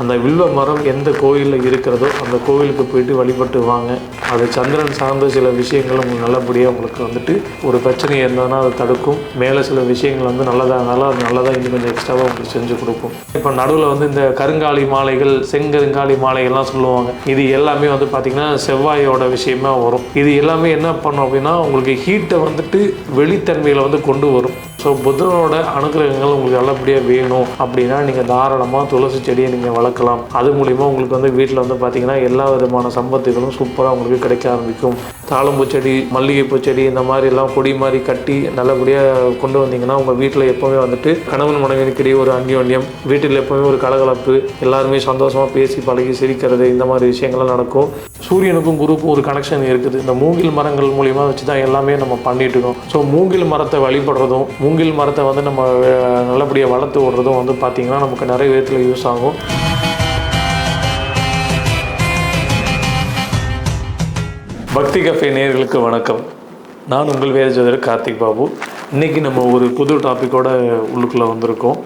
அந்த வில்வ மரம் எந்த கோயிலில் இருக்கிறதோ அந்த கோயிலுக்கு போயிட்டு வழிபட்டு வாங்க. அது சந்திரன் சார்ந்த சில விஷயங்கள் உங்களுக்கு நல்லபடியாக உங்களுக்கு வந்துட்டு ஒரு பிரச்சனை இருந்ததுன்னா அதை தடுக்கும். மேலே சில விஷயங்கள் வந்து நல்லதாக இருந்தாலும் அது நல்லதாக இன்னும் கொஞ்சம் எக்ஸ்ட்ராவாக உங்களுக்கு செஞ்சு கொடுக்கும் இப்போ நடுவில் வந்து இந்த கருங்காலி மாலைகள் செங்கருங்காலி மாலைகள்லாம் சொல்லுவாங்க. இது எல்லாமே வந்து பார்த்திங்கன்னா செவ்வாயோட விஷயமா வரும். இது எல்லாமே என்ன பண்ணும் அப்படின்னா உங்களுக்கு ஹீட்டை வந்துட்டு வெளித்தன்மையில் வந்து கொண்டு வரும். ஸோ புதனோட அனுகிரகங்கள் உங்களுக்கு நல்லபடியாக வேணும் அப்படின்னா நீங்கள் தாராளமாக துளசி செடியை நீங்கள் வளர்க்கலாம். அது மூலிமா உங்களுக்கு வந்து வீட்டில் வந்து பார்த்தீங்கன்னா எல்லா விதமான சம்பத்துகளும் சூப்பராக உங்களுக்கு கிடைக்க ஆரம்பிக்கும். தாளம்பூ செடி மல்லிகைப்பூ செடி இந்த மாதிரி எல்லாம் கொடி மாதிரி கட்டி நல்லபடியாக கொண்டு வந்தீங்கன்னா உங்கள் வீட்டில் எப்போவுமே வந்துட்டு கணவன் மனைவிக்கிடையே ஒரு அந்யோன்யம் வீட்டில் எப்போவுமே ஒரு கலகலப்பு எல்லாருமே சந்தோஷமாக பேசி பழகி சிரிக்கிறது இந்த மாதிரி விஷயங்கள்லாம் நடக்கும். சூரியனுக்கும் குருக்கும் ஒரு கனெக்ஷன் இருக்குது. இந்த மூங்கில் மரங்கள் மூலிமா வச்சு தான் எல்லாமே நம்ம பண்ணிட்டு இருக்கோம். ஸோ மூங்கில் மரத்தை வழிபடுறதும் மூங்கில் மரத்தை வந்து நம்ம நல்லபடியாக வளர்த்து விடுறதும் வந்து பார்த்திங்கன்னா நமக்கு நிறைய விதத்தில் யூஸ் ஆகும். பக்தி கஃபே நேர்களுக்கு வணக்கம். நான் உங்கள் வேத ஜோதிடர் கார்த்திக் பாபு. இன்றைக்கி நம்ம ஒரு புது டாப்பிக்கோட உள்ளுக்குள்ளே வந்திருக்கோம்.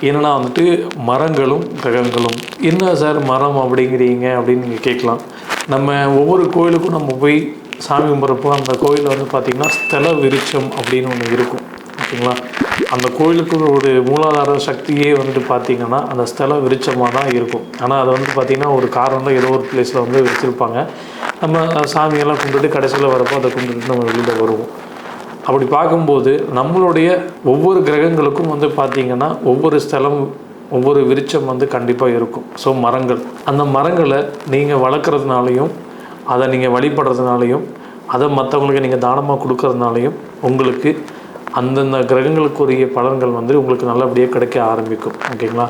என்னன்னா வந்துட்டு மரங்களும் கிரகங்களும். என்ன சார் மரம் அப்படிங்கிறீங்க அப்படின்னு நீங்கள் கேட்கலாம். நம்ம ஒவ்வொரு கோயிலுக்கும் நம்ம போய் சாமி கும்பிட்றப்போ அந்த கோயிலில் வந்து பார்த்திங்கன்னா ஸ்தல விருட்சம் அப்படின்னு ஒன்று இருக்கும். ஓகேங்களா? அந்த கோயிலுக்கு ஒரு மூலாதார சக்தியே வந்துட்டு பார்த்திங்கன்னா அந்த ஸ்தல விருச்சமாக தான் இருக்கும். ஆனால் அதை வந்து பார்த்திங்கன்னா ஒரு காரணம் ஏதோ ஒரு பிளேஸில் வந்து வச்சுருப்பாங்க. நம்ம சாமியெல்லாம் கும்பிட்டுட்டு கடைசியில் வரப்போ அதை கும்பிட்டு நம்ம வெளியில் வருவோம். அப்படி பார்க்கும்போது நம்மளுடைய ஒவ்வொரு கிரகங்களுக்கும் வந்து பார்த்திங்கன்னா ஒவ்வொரு ஸ்தலம் ஒவ்வொரு விருச்சம் வந்து கண்டிப்பாக இருக்கும். ஸோ மரங்கள். அந்த மரங்களை நீங்கள் வளர்க்குறதுனாலையும் அதை நீங்கள் வழிபடுறதுனாலையும் அதை மற்றவங்களுக்கு நீங்கள் தானமாக கொடுக்கறதுனாலையும் உங்களுக்கு அந்தந்த கிரகங்களுக்குரிய பலன்கள் வந்து உங்களுக்கு நல்லபடியாக கிடைக்க ஆரம்பிக்கும். ஓகேங்களா?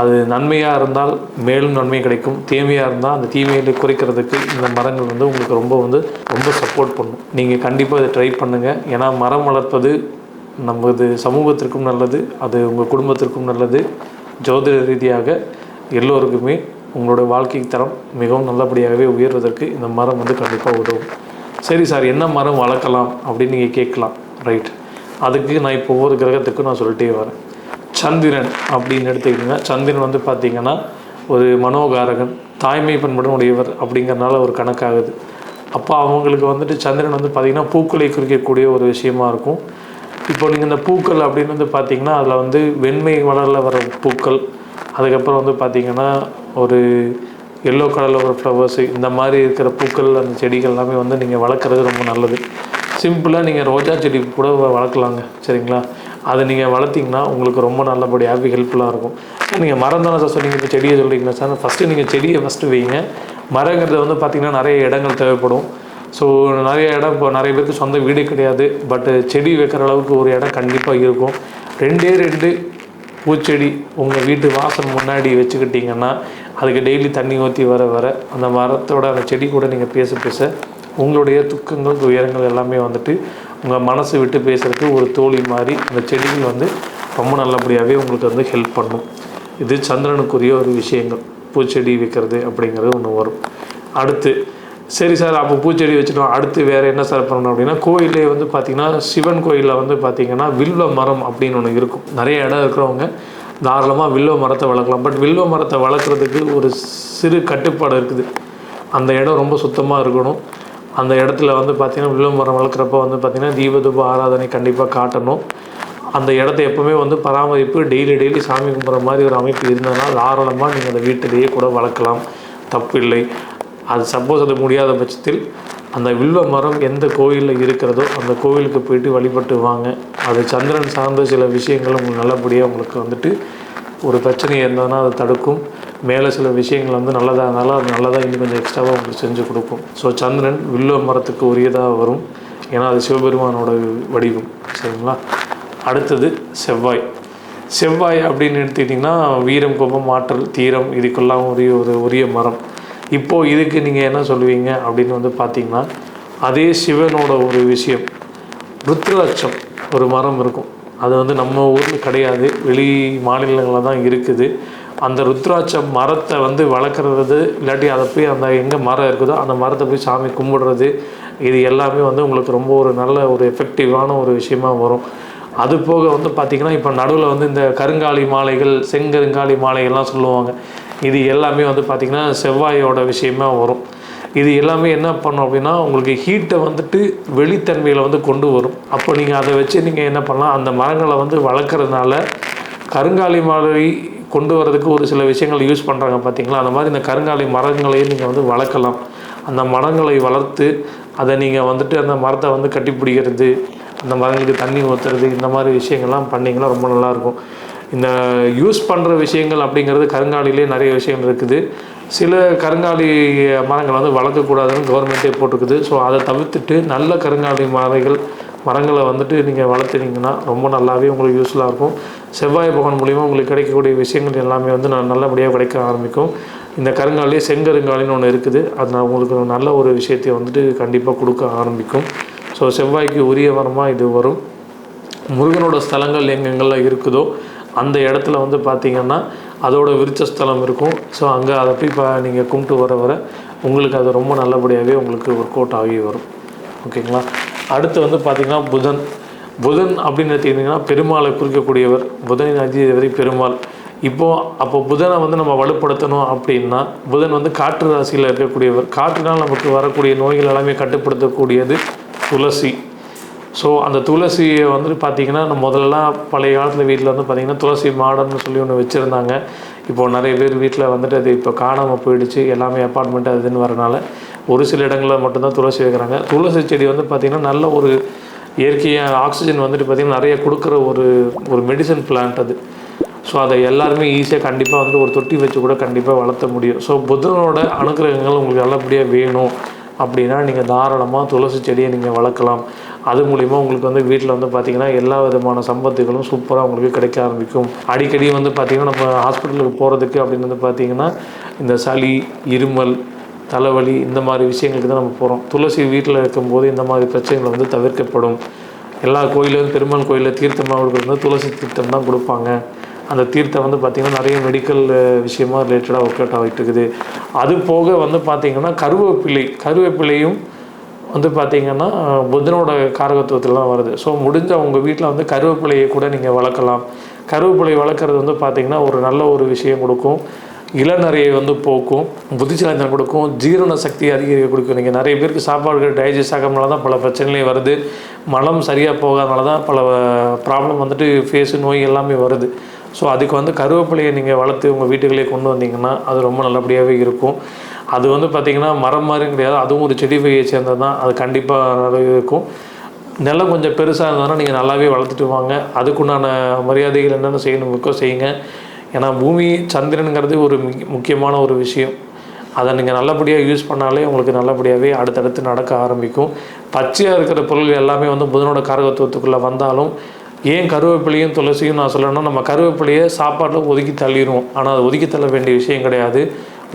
அது நன்மையாக இருந்தால் மேலும் நன்மை கிடைக்கும். தீமையாக இருந்தால் அந்த தீமையை குறைக்கிறதுக்கு இந்த மரங்கள் வந்து உங்களுக்கு ரொம்ப வந்து ரொம்ப சப்போர்ட் பண்ணும். நீங்கள் கண்டிப்பாக இதை ட்ரை பண்ணுங்கள் ஏன்னா மரம் வளர்ப்பது நமது சமூகத்திற்கும் நல்லது அது உங்கள் குடும்பத்திற்கும் நல்லது. ஜோதிட ரீதியாக எல்லோருக்குமே உங்களோட வாழ்க்கை தரம் மிகவும் நல்லபடியாகவே உயர்வதற்கு இந்த மரம் வந்து கண்டிப்பாக உதவும். சரி சார் என்ன மரம் வளர்க்கலாம் அப்படின்னு நீங்கள் கேட்கலாம். ரைட் அதுக்கு நான் இப்போ ஒவ்வொரு கிரகத்துக்கும் நான் சொல்லிட்டே வரேன். சந்திரன் அப்படின்னு எடுத்துக்கிட்டிங்கன்னா சந்திரன் வந்து பார்த்திங்கன்னா ஒரு மனோகாரகன் தாய்மை பண்புடன் உடையவர் அப்படிங்கிறனால ஒரு கணக்காகுது. அப்போ அவங்களுக்கு வந்துட்டு சந்திரன் வந்து பார்த்திங்கன்னா பூக்களை குறிக்கக்கூடிய ஒரு விஷயமா இருக்கும். இப்போ நீங்கள் இந்த பூக்கள் அப்படின்னு வந்து பார்த்தீங்கன்னா அதில் வந்து வெண்மை மலரில் வர பூக்கள் அதுக்கப்புறம் வந்து பார்த்திங்கன்னா ஒரு எல்லோ கலரில் ஒரு ஃப்ளவர்ஸு இந்த மாதிரி இருக்கிற பூக்கள் அந்த செடிகள் எல்லாமே வந்து நீங்கள் வளர்க்குறது ரொம்ப நல்லது. சிம்பிளாக நீங்கள் ரோஜா செடி கூட வளர்க்கலாங்க. சரிங்களா? அதை நீங்கள் வளர்த்திங்கன்னா உங்களுக்கு ரொம்ப நல்லபடியாக ஹெல்ப்ஃபுல்லாக இருக்கும். நீங்கள் மரம் தானே சார் சொன்னீங்க இப்போ செடியை சொல்கிறீங்களா சார் ஃபஸ்ட்டு நீங்கள் செடியை ஃபஸ்ட்டு வைங்க. மரங்கிறது வந்து பார்த்திங்கன்னா நிறைய இடங்கள் தேவைப்படும். ஸோ நிறைய இடம் இப்போ நிறைய பேருக்கு சொந்த வீடு கிடையாது. பட்டு செடி வைக்கிற அளவுக்கு ஒரு இடம் கண்டிப்பாக இருக்கும். ரெண்டே ரெண்டு பூச்செடி உங்கள் வீட்டு வாசல் முன்னாடி வச்சுக்கிட்டிங்கன்னா அதுக்கு டெய்லி தண்ணி ஊற்றி வர வர அந்த மரத்தோட அந்த செடி கூட நீங்கள் பேச பேச உங்களுடைய துக்கங்கள் துயரங்கள் எல்லாமே வந்துட்டு உங்கள் மனசு விட்டு பேசுகிறதுக்கு ஒரு தோழி மாதிரி அந்த செடிகள் வந்து ரொம்ப நல்லபடியாகவே உங்களுக்கு வந்து ஹெல்ப் பண்ணும். இது சந்திரனுக்குரிய ஒரு விஷயங்கள். பூச்செடி வைக்கிறது அப்படிங்கிறது ஒன்று வரும். அடுத்து சரி சார் அப்போ பூச்செடி வச்சுட்டோம். அடுத்து வேறு என்ன சார் பண்ணணும் அப்படின்னா கோயிலே வந்து பார்த்திங்கன்னா சிவன் கோயிலில் வந்து பார்த்திங்கன்னா வில்வ மரம் அப்படின்னு ஒன்று இருக்கும். நிறைய இடம் இருக்கிறவங்க தாராளமாக வில்வ மரத்தை வளர்க்கலாம். பட் வில்வ மரத்தை வளர்க்குறதுக்கு ஒரு சிறு கட்டுப்பாடு இருக்குது. அந்த இடம் ரொம்ப சுத்தமாக இருக்கணும். அந்த இடத்துல வந்து பார்த்திங்கன்னா வில்வ மரம் வளர்க்குறப்ப வந்து பார்த்திங்கன்னா தீபதூப ஆராதனை கண்டிப்பாக காட்டணும். அந்த இடத்த எப்போவுமே வந்து பராமரிப்பு டெய்லி டெய்லி சாமி கும்பிட்ற மாதிரி ஒரு அமைப்பு இருந்ததுன்னா தாராளமாக நீங்கள் அந்த வீட்டிலேயே கூட வளர்க்கலாம். தப்பில்லை அது சப்போஸ் அது முடியாத பட்சத்தில் அந்த வில்வ மரம் எந்த கோயிலில் இருக்கிறதோ அந்த கோவிலுக்கு போயிட்டு வழிபட்டு வாங்க. அது சந்திரன் சார்ந்த சில விஷயங்கள் உங்களுக்கு நல்லபடியாக உங்களுக்கு வந்துட்டு ஒரு பிரச்சனை இருந்ததுன்னா அதை தடுக்கும். மேலே சில விஷயங்கள் வந்து நல்லதாக இருந்தாலும் அது நல்லதாக இன்னும் கொஞ்சம் எக்ஸ்ட்ராவாக உங்களுக்கு செஞ்சு கொடுக்கும் ஸோ சந்திரன் வில்ல மரத்துக்கு உரியதாக வரும். ஏன்னா அது சிவபெருமானோட வடிவம். சரிங்களா? அடுத்தது செவ்வாய். செவ்வாய் அப்படின்னு எடுத்துக்கிட்டிங்கன்னா வீரம் கோபம் ஆற்றல் தீரம் இதுக்கெல்லாம் உரிய ஒரு உரிய மரம். இப்போது இதுக்கு நீங்கள் என்ன சொல்லுவீங்க அப்படின்னு வந்து பார்த்தீங்கன்னா அதே சிவனோட ஒரு விஷயம். ருத்ரலட்சம் ஒரு மரம் இருக்கும். அது வந்து நம்ம ஊரில் கிடையாது. வெளி மாநிலங்களில் தான் இருக்குது. அந்த ருத்ராட்சம் மரத்தை வந்து வளர்க்குறது இல்லாட்டி அதை போய் அந்த எங்கே மரம் இருக்குதோ அந்த மரத்தை போய் சாமி கும்பிடுறது இது எல்லாமே வந்து உங்களுக்கு ரொம்ப ஒரு நல்ல ஒரு எஃபெக்டிவான ஒரு விஷயமா வரும். அது போக வந்து பார்த்திங்கன்னா இப்போ நடுவில் வந்து இந்த கருங்காலி மாலைகள் செங்கருங்காலி மாலைகள்லாம் சொல்லுவாங்க. இது எல்லாமே வந்து பார்த்திங்கன்னா செவ்வாயோட விஷயமா வரும். இது எல்லாமே என்ன பண்ணும் அப்படின்னா உங்களுக்கு ஹீட்டை வந்துட்டு வெளித்தன்மையில் வந்து கொண்டு வரும். அப்போ நீங்கள் அதை வச்சு நீங்கள் என்ன பண்ணலாம் அந்த மரங்களை வந்து வளர்க்குறதுனால கருங்காலி மாலை கொண்டு வரதுக்கு ஒரு சில விஷயங்கள் யூஸ் பண்ணுறாங்க பார்த்தீங்களா அந்த மாதிரி இந்த கருங்காலி மரங்களையும் நீங்கள் வந்து வளர்க்கலாம். அந்த மரங்களை வளர்த்து அதை நீங்கள் வந்துட்டு அந்த மரத்தை வந்து கட்டி பிடிக்கிறது அந்த மரங்களுக்கு தண்ணி ஊற்றுறது இந்த மாதிரி விஷயங்கள்லாம் பண்ணிங்கன்னா ரொம்ப நல்லாயிருக்கும். இந்த யூஸ் பண்ணுற விஷயங்கள் அப்படிங்கிறது கருங்காலிலே நிறைய விஷயங்கள் இருக்குது. சில கருங்காலி மரங்கள் வந்து வளர்க்கக்கூடாதுன்னு கவர்மெண்ட்டே போட்டிருக்குது. ஸோ அதை தவிர்த்துட்டு நல்ல கருங்காலி மரங்கள் மரங்களை வந்துட்டு நீங்கள் வளர்த்துனீங்கன்னா ரொம்ப நல்லாவே உங்களுக்கு யூஸ்ஃபுல்லாக இருக்கும். செவ்வாய் பகவான் மூலிமா உங்களுக்கு கிடைக்கக்கூடிய விஷயங்கள் எல்லாமே வந்து நான் நல்லபடியாக கிடைக்க ஆரம்பிக்கும். இந்த கருங்காலே செங்கருங்காலின்னு ஒன்று இருக்குது. அது நான் உங்களுக்கு ஒரு நல்ல ஒரு விஷயத்தை வந்துட்டு கண்டிப்பாக கொடுக்க ஆரம்பிக்கும். ஸோ செவ்வாய்க்கு உரிய வரமாக இது வரும். முருகனோட ஸ்தலங்கள் எங்கெங்கெல்லாம் இருக்குதோ அந்த இடத்துல வந்து பார்த்திங்கன்னா அதோட விருச்ச ஸ்தலம் இருக்கும். ஸோ அங்கே அதை போய் இப்போ நீங்கள் கும்பிட்டு வர வர உங்களுக்கு அது ரொம்ப நல்லபடியாகவே உங்களுக்கு ஒர்க் அவுட் ஆகி வரும். ஓகேங்களா அடுத்து வந்து பார்த்திங்கன்னா புதன். புதன் அப்படின்னு எடுத்துக்கிட்டிங்கன்னா பெருமாளை குறிக்கக்கூடியவர். புதனின் அதிதேவதை பெருமாள். இப்போது அப்போ புதனை வந்து நம்ம வலுப்படுத்தணும் அப்படின்னா புதன் வந்து காற்று ராசியில் இருக்கக்கூடியவர். காற்றுனால் நமக்கு வரக்கூடிய நோய்கள் எல்லாமே கட்டுப்படுத்தக்கூடியது துளசி. ஸோ அந்த துளசியை வந்துட்டு பார்த்திங்கன்னா நம்ம முதல்லலாம் பழைய காலத்தில் வீட்டில் வந்து பார்த்திங்கன்னா துளசி மாடம்னு சொல்லி ஒன்று வச்சுருந்தாங்க. இப்போது நிறைய பேர் வீட்டில் வந்துட்டு அது இப்போ காணாமல் போயிடுச்சு. எல்லாமே அப்பார்ட்மெண்ட் அதுன்னு வரனால. ஒரு சில இடங்களில் மட்டும்தான் துளசி வைக்கிறாங்க. துளசி செடி வந்து பார்த்திங்கன்னா நல்ல ஒரு இயற்கையாக ஆக்சிஜன் வந்துட்டு பார்த்திங்கன்னா நிறைய கொடுக்குற ஒரு ஒரு மெடிசன் பிளான்ட் அது. ஸோ அதை எல்லாருமே ஈஸியாக கண்டிப்பாக வந்து ஒரு தொட்டி வச்சு கூட கண்டிப்பாக வளர்த்த முடியும். ஸோ புதனோட அனுகிரகங்கள் உங்களுக்கு நல்லபடியாக வேணும் அப்படின்னா நீங்கள் தாராளமாக துளசி செடியை நீங்கள் வளர்க்கலாம். அது மூலிமா உங்களுக்கு வந்து வீட்டில் வந்து பார்த்திங்கன்னா எல்லா விதமான சம்பத்துகளும் சூப்பராக உங்களுக்கு கிடைக்க ஆரம்பிக்கும். அடிக்கடி வந்து பார்த்திங்கன்னா நம்ம ஹாஸ்பிட்டலுக்கு போகிறதுக்கு அப்படின்னு வந்து பார்த்திங்கன்னா இந்த சளி இருமல் தலைவலி இந்த மாதிரி விஷயங்களுக்கு தான் நம்ம போகிறோம் துளசி வீட்டில் இருக்கும்போது இந்த மாதிரி பிரச்சனைகள் வந்து தவிர்க்கப்படும். எல்லா கோயிலும் பெருமாள் கோயிலில் தீர்த்தமாக கொடுக்குறது துளசி தீர்த்தம் தான் கொடுப்பாங்க. அந்த தீர்த்தம் வந்து பார்த்திங்கன்னா நிறைய மெடிக்கல் விஷயமா ரிலேட்டடாக ஒர்க் அவுட் ஆகிட்டு இருக்குது. அது போக வந்து பார்த்திங்கன்னா கருவேப்பிலை கருவேப்பிலையும் வந்து பார்த்திங்கன்னா புதனோட காரகத்துவத்தில் தான் வருது. ஸோ முடிஞ்ச உங்கள் வீட்டில் வந்து கருவேப்பிலையை கூட நீங்கள் வளர்க்கலாம். கருவேப்பிலை வளர்க்குறது வந்து பார்த்திங்கன்னா ஒரு நல்ல ஒரு விஷயம் கொடுக்கும். இளநறையை வந்து போக்கும் புத்திசாலித்தனம் கொடுக்கும் ஜீரண சக்தி அதிகரிக்க கொடுக்கும். நீங்கள் நிறைய பேருக்கு சாப்பாடுகள் டைஜஸ்ட் ஆகாமல் தான் பல பிரச்சனைகளையும் வருது. மலம் சரியாக போகாதனால தான் பல ப்ராப்ளம் வந்துட்டு ஃபேஸு நோய் எல்லாமே வருது. ஸோ அதுக்கு வந்து கருவேப்பிலையை நீங்கள் வளர்த்து உங்கள் வீட்டுகளே கொண்டு வந்தீங்கன்னா அது ரொம்ப நல்லபடியாகவே இருக்கும். அது வந்து பார்த்திங்கன்னா மரம் மாதிரி கிடையாது. அதுவும் ஒரு செடி வகையை சேர்ந்தது தான். அது கண்டிப்பாக நல்லா இருக்கும். நிலம் கொஞ்சம் பெருசாக இருந்தாலும் நீங்கள் நல்லாவே வளர்த்துட்டு வாங்க. அதுக்குண்டான மரியாதைகள் என்னென்ன செய்யணுமோ செய்யுங்க. ஏன்னா பூமி சந்திரனுங்கிறது ஒரு முக்கியமான ஒரு விஷயம். அதை நீங்கள் நல்லபடியாக யூஸ் பண்ணாலே உங்களுக்கு நல்லபடியாகவே அடுத்தடுத்து நடக்க ஆரம்பிக்கும். பச்சையாக இருக்கிற பொருள் எல்லாமே வந்து புதனோட காரகத்துவத்துக்குள்ளே வந்தாலும் ஏன் கருவேப்பிலையும் துளசியும் நான் சொல்லணும்னா நம்ம கருவேப்பிலையை சாப்பாட்டில் ஒதுக்கி தள்ளிடுவோம். ஆனால் அது ஒதுக்கி தள்ள வேண்டிய விஷயம் கிடையாது.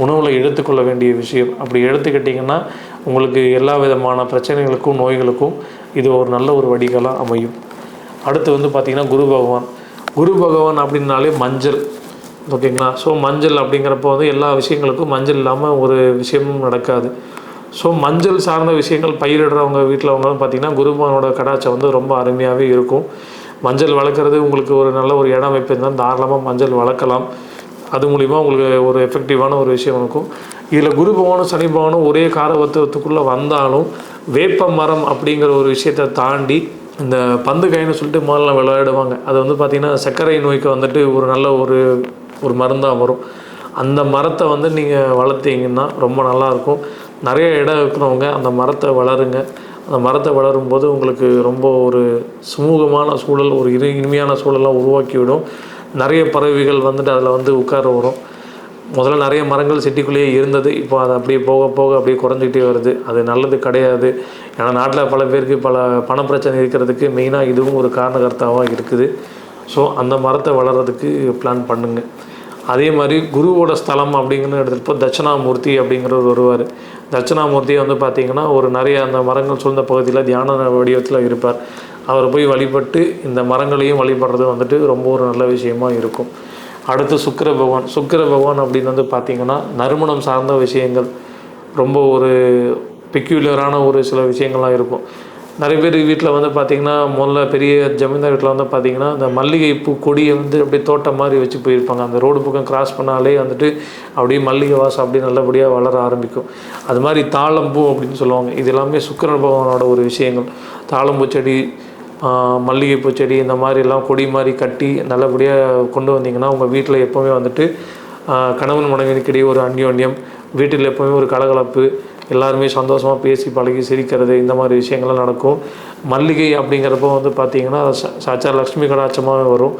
உணவில் எடுத்துக்கொள்ள வேண்டிய விஷயம். அப்படி எடுத்துக்கிட்டிங்கன்னா உங்களுக்கு எல்லா விதமான பிரச்சனைகளுக்கும் நோய்களுக்கும் இது ஒரு நல்ல ஒரு வடிகளாக அமையும். அடுத்து வந்து பார்த்திங்கன்னா குரு பகவான். குரு பகவான் அப்படின்னாலே மஞ்சள். ஓகேங்களா? ஸோ மஞ்சள் அப்படிங்கிறப்போ வந்து எல்லா விஷயங்களுக்கும் மஞ்சள் இல்லாமல் ஒரு விஷயமும் நடக்காது. ஸோ மஞ்சள் சார்ந்த விஷயங்கள் பயிரிடுறவங்க வீட்டில் அவங்க பார்த்திங்கன்னா குருபவனோட கடாச்சம் வந்து ரொம்ப அருமையாகவே இருக்கும். மஞ்சள் வளர்க்குறது உங்களுக்கு ஒரு நல்ல ஒரு இடம் அமைப்பு இருந்தால் தாராளமாக மஞ்சள் வளர்க்கலாம். அது மூலிமா உங்களுக்கு ஒரு எஃபெக்டிவான ஒரு விஷயம் இருக்கும். இதில் குரு பகவானும் சனி பகவானும் ஒரே காரவத்துவத்துக்குள்ளே வந்தாலும் வேப்ப மரம் அப்படிங்கிற ஒரு விஷயத்தை தாண்டி இந்த பந்து கைன்னு சொல்லிட்டு முதல்ல விளையாடுவாங்க. அது வந்து பார்த்திங்கன்னா சர்க்கரை நோய்க்கு வந்துட்டு ஒரு நல்ல ஒரு ஒரு மருந்தாக வரும். அந்த மரத்தை வந்து நீங்கள் வளர்த்தீங்கன்னா ரொம்ப நல்லாயிருக்கும். நிறைய இடம் இருக்கிறவங்க அந்த மரத்தை வளருங்க. அந்த மரத்தை வளரும்போது உங்களுக்கு ரொம்ப ஒரு சுமூகமான சூழல் ஒரு இரு இனிமையான சூழலாக உருவாக்கிவிடும். நிறைய பறவைகள் வந்துட்டு அதில் வந்து உட்கார வரும். முதல்ல நிறைய மரங்கள் சிட்டிக்குள்ளேயே இருந்தது. இப்போ அது அப்படியே போக போக அப்படியே குறைஞ்சிக்கிட்டே வருது. அது நல்லது கிடையாது. ஏன்னா நாட்டில் பல பேருக்கு பல பண பிரச்சனை இருக்கிறதுக்கு மெயினாக இதுவும் ஒரு காரணகர்த்தாவாக இருக்குது. ஸோ அந்த மரத்தை வளர்கிறதுக்கு பிளான் பண்ணுங்க. அதே மாதிரி குருவோட ஸ்தலம் அப்படிங்கிற எடுத்துகிட்டு தட்சிணாமூர்த்தி அப்படிங்கிறவர் வருவார். தட்சிணாமூர்த்தி வந்து பார்த்திங்கன்னா ஒரு நிறைய அந்த மரங்கள் சூழ்ந்த பகுதியில் தியான வடிவத்தில் இருப்பார். அவர் போய் வழிபட்டு இந்த மரங்களையும் வழிபடுறது வந்துட்டு ரொம்ப ஒரு நல்ல விஷயமாக இருக்கும். அடுத்து சுக்கர பகவான். சுக்கர பகவான் அப்படின்னு வந்து பார்த்திங்கன்னா நறுமணம் சார்ந்த விஷயங்கள் ரொம்ப ஒரு பெக்யூலரான ஒரு சில விஷயங்கள்லாம் இருக்கும். நிறைய பேர் வீட்டில் வந்து பார்த்திங்கன்னா முதல்ல பெரிய ஜமீன்தார் வீட்டில் வந்து பார்த்திங்கன்னா இந்த மல்லிகை பூ கொடியை வந்து அப்படியே தோட்டம் மாதிரி வச்சு போயிருப்பாங்க. அந்த ரோடு பக்கம் கிராஸ் பண்ணாலே வந்துட்டு அப்படியே மல்லிகை வாசம் அப்படியே நல்லபடியாக வளர ஆரம்பிக்கும். அது மாதிரி தாளம்பூ அப்படின்னு சொல்லுவாங்க. இது எல்லாமே சுக்கிர பகவானோட ஒரு விஷயங்கள். தாளம்பூ செடி மல்லிகைப்பூ செடி இந்த மாதிரி எல்லாம் கொடி மாதிரி கட்டி நல்லபடியாக கொண்டு வந்தீங்கன்னா உங்கள் வீட்டில் எப்போவுமே வந்துட்டு கணவன் மனைவினுக்கிடையே ஒரு அந்யோன்யம் வீட்டில் எப்போவுமே ஒரு கலகலப்பு எல்லாருமே சந்தோஷமாக பேசி பழகி சிரிக்கிறது இந்த மாதிரி விஷயங்கள்லாம் நடக்கும். மல்லிகை அப்படிங்கிறப்போ வந்து பார்த்திங்கன்னா ச- லக்ஷ்மி கடாட்சமாக வரும்.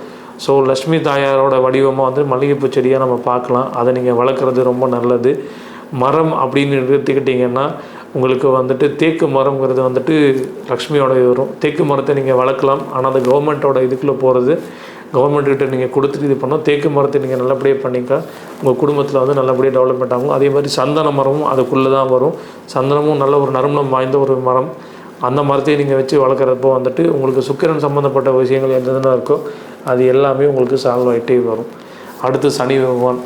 ஸோ லக்ஷ்மி தாயாரோட வடிவமாக வந்து மல்லிகைப்பூ செடியாக நம்ம பார்க்கலாம். அதை நீங்கள் வளர்க்குறது ரொம்ப நல்லது. மரம் அப்படின்னு எடுத்துக்கிட்டிங்கன்னா உங்களுக்கு வந்துட்டு தேக்கு மரம்ங்கிறது வந்துட்டு லக்ஷ்மியோட இது வரும். தேக்கு மரத்தை நீங்கள் வளர்க்கலாம். ஆனால் அது கவர்மெண்ட்டோட இதுக்குள்ளே போகிறது கவர்மெண்ட்கிட்ட நீங்கள் கொடுத்துட்டு இது பண்ணோம் தேக்கு மரத்தை நீங்கள் நல்லபடியாக பண்ணிக்க உங்கள் குடும்பத்தில் வந்து நல்லபடியாக டெவலப்மெண்ட் ஆகும். அதே மாதிரி சந்தன மரமும் அதுக்குள்ளே தான் வரும். சந்தனமும் நல்ல ஒரு நறுமணம் வாய்ந்த ஒரு மரம். அந்த மரத்தை நீங்கள் வச்சு வளர்க்குறப்போ வந்துட்டு உங்களுக்கு சுக்கிரன் சம்மந்தப்பட்ட விஷயங்கள் எந்தெல்லாம் இருக்கோ அது எல்லாமே உங்களுக்கு சால்வ் ஆகிட்டே வரும். அடுத்து சனி பகவான்.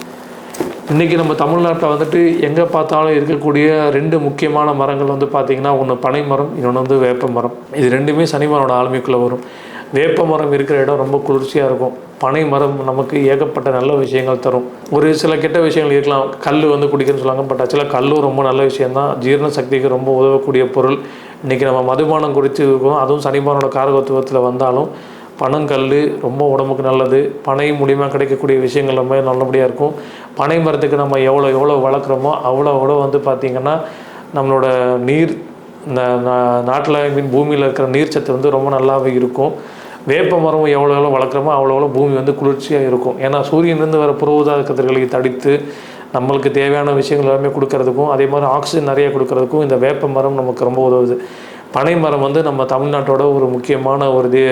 இன்றைக்கி நம்ம தமிழ்நாட்டில் வந்துட்டு எங்கே பார்த்தாலும் இருக்கக்கூடிய ரெண்டு முக்கியமான மரங்கள் வந்து பார்த்திங்கன்னா ஒன்று பனை மரம் இன்னொன்று வந்து வேப்ப மரம் இது ரெண்டுமே சனிமரோட ஆளுமைக்குள்ளே வரும். வேப்ப மரம் இருக்கிற இடம் ரொம்ப குளிர்ச்சியாக இருக்கும். பனை மரம் நமக்கு ஏகப்பட்ட நல்ல விஷயங்கள் தரும். ஒரு சில கெட்ட விஷயங்கள் இருக்கலாம். கல் வந்து குடிக்கணும்னு சொல்லுவாங்க. பட் ஆக்சுவலாக கல்லும் ரொம்ப நல்ல விஷயம்தான். ஜீரண சக்திக்கு ரொம்ப உதவக்கூடிய பொருள். இன்றைக்கி நம்ம மதுபானம் குறித்து இருக்கோம். அதுவும் சனிபானோட காரகத்துவத்தில் வந்தாலும் பனங்கல் ரொம்ப உடம்புக்கு நல்லது. பனை மூலியமாக கிடைக்கக்கூடிய விஷயங்கள் ரொம்ப நல்லபடியாக இருக்கும். பனை மரத்துக்கு நம்ம எவ்வளோ எவ்வளோ வளர்க்குறோமோ அவ்வளோ அவ்வளோ வந்து பார்த்திங்கன்னா நம்மளோட நீர் இந்த நாட்டில் மீன் பூமியில் இருக்கிற நீர் சத்து வந்து ரொம்ப நல்லாவே இருக்கும். வேப்ப மரம் எவ்வளோ எவ்வளோ வளர்க்குறோமோ அவ்வளோ எவ்வளோ பூமி வந்து குளிர்ச்சியாக இருக்கும். ஏன்னா சூரியன்லேருந்து வர புறஊதா கதிர்களை தடித்து நம்மளுக்கு தேவையான விஷயங்கள் எல்லாமே கொடுக்கறதுக்கும் அதே மாதிரி ஆக்சிஜன் நிறைய கொடுக்கறதுக்கும் இந்த வேப்ப மரம் நமக்கு ரொம்ப உதவுது. பனை மரம் வந்து நம்ம தமிழ்நாட்டோட ஒரு முக்கியமான ஒரு தே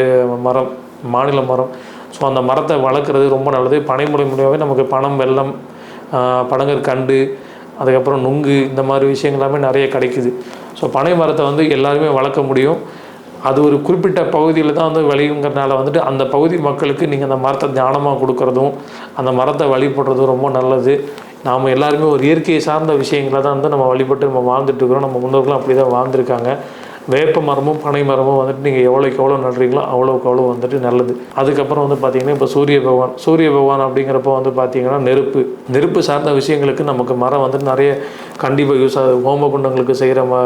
மரம் மாநில மரம். ஸோ அந்த மரத்தை வளர்க்குறது ரொம்ப நல்லது. பனைமுறை மூலியமாகவே நமக்கு பணம் வெள்ளம் ஆஹ் கண்டு அதுக்கப்புறம் நுங்கு இந்த மாதிரி விஷயங்கள் எல்லாமே நிறைய கிடைக்குது. ஸோ பனை மரத்தை வந்து எல்லாருமே வளர்க்க முடியும். அது ஒரு குறிப்பிட்ட பகுதியில் தான் வந்து விளையுங்கிறனால வந்துட்டு அந்த பகுதி மக்களுக்கு நீங்கள் அந்த மரத்தை தியானமாக கொடுக்குறதும் அந்த மரத்தை வழிபடுறதும் ரொம்ப நல்லது. நாம் எல்லாருமே ஒரு இயற்கையை சார்ந்த விஷயங்களை தான் வந்து நம்ம வழிபட்டு நம்ம வாழ்ந்துட்டு இருக்கிறோம். நம்ம முன்னோர்களும் அப்படி தான் வாழ்ந்துருக்காங்க. வேப்ப மரமும் பனை மரமும் வந்துட்டு நீங்கள் எவ்வளோக்கு எவ்வளோ நடுறீங்களோ அவ்வளோக்கு அவ்வளோ வந்துட்டு நல்லது. அதுக்கப்புறம் வந்து பார்த்தீங்கன்னா இப்போ சூரிய பகவான் சூரிய பகவான் அப்படிங்கிறப்போ வந்து பார்த்தீங்கன்னா நெருப்பு. நெருப்பு சார்ந்த விஷயங்களுக்கு நமக்கு மரம் வந்துட்டு நிறைய கண்டிப்பாக யூஸ் ஆகுது. ஹோம குண்டங்களுக்கு செய்கிற ம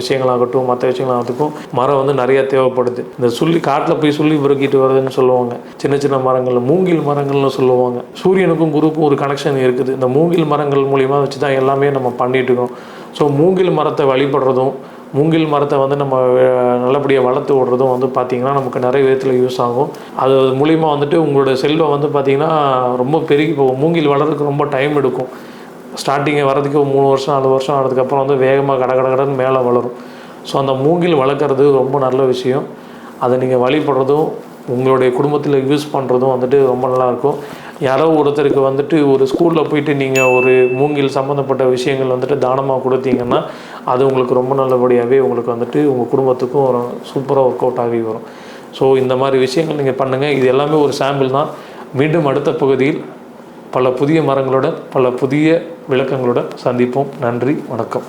விஷயங்களாகட்டும் மற்ற விஷயங்களாகட்டும் மரம் வந்து நிறையா தேவைப்படுது. இந்த சுள்ளி காட்டில் போய் சுள்ளி பொறுக்கிட்டு வருதுன்னு சொல்லுவாங்க. சின்ன சின்ன மரங்கள் மூங்கில் மரங்கள்னு சொல்லுவாங்க. சூரியனுக்கும் குருக்கும் ஒரு கனெக்ஷன் இருக்குது. இந்த மூங்கில் மரங்கள் மூலியமாக வச்சு தான் எல்லாமே நம்ம பண்ணிகிட்டு இருக்கோம். ஸோ மூங்கில் மரத்தை வழிபடுறதும் மூங்கில் மரத்தை வந்து நம்ம நல்லபடியாக வளர்த்து விடுறதும் வந்து பார்த்திங்கன்னா நமக்கு நிறைய விதத்தில் யூஸ் ஆகும். அது மூலிமா வந்துட்டு உங்களோட செல்வம் வந்து பார்த்திங்கன்னா ரொம்ப பெருகி போகும். மூங்கில் வளர்றதுக்கு ரொம்ப டைம் எடுக்கும். ஸ்டார்டிங்கே வரதுக்கு ஒரு மூணு வருஷம் நாலு வருஷம் ஆனதுக்கப்புறம் வந்து வேகமாக கட கட கடன்னு மேலே வளரும். ஸோ அந்த மூங்கில் வளர்க்குறது ரொம்ப நல்ல விஷயம். அதை நீங்கள் வழிபடுறதும் உங்களுடைய குடும்பத்தில் யூஸ் பண்ணுறதும் வந்துட்டு ரொம்ப நல்லாயிருக்கும் யாரோ ஒருத்தருக்கு வந்துட்டு ஒரு ஸ்கூலில் போயிட்டு நீங்கள் ஒரு மூங்கில் சம்மந்தப்பட்ட விஷயங்கள் வந்துட்டு தானமாக கொடுத்தீங்கன்னா அது உங்களுக்கு ரொம்ப நல்லபடியாகவே உங்களுக்கு வந்துட்டு உங்கள் குடும்பத்துக்கும் ஒரு சூப்பராக ஒர்க் அவுட் ஆகி வரும். ஸோ இந்த மாதிரி விஷயங்கள் நீங்கள் பண்ணுங்கள் இது எல்லாமே ஒரு சாம்பிள் தான். மீண்டும் அடுத்த பகுதியில் பல புதிய மரங்களுடன் பல புதிய விளக்கங்களுடன் சந்திப்போம். நன்றி வணக்கம்.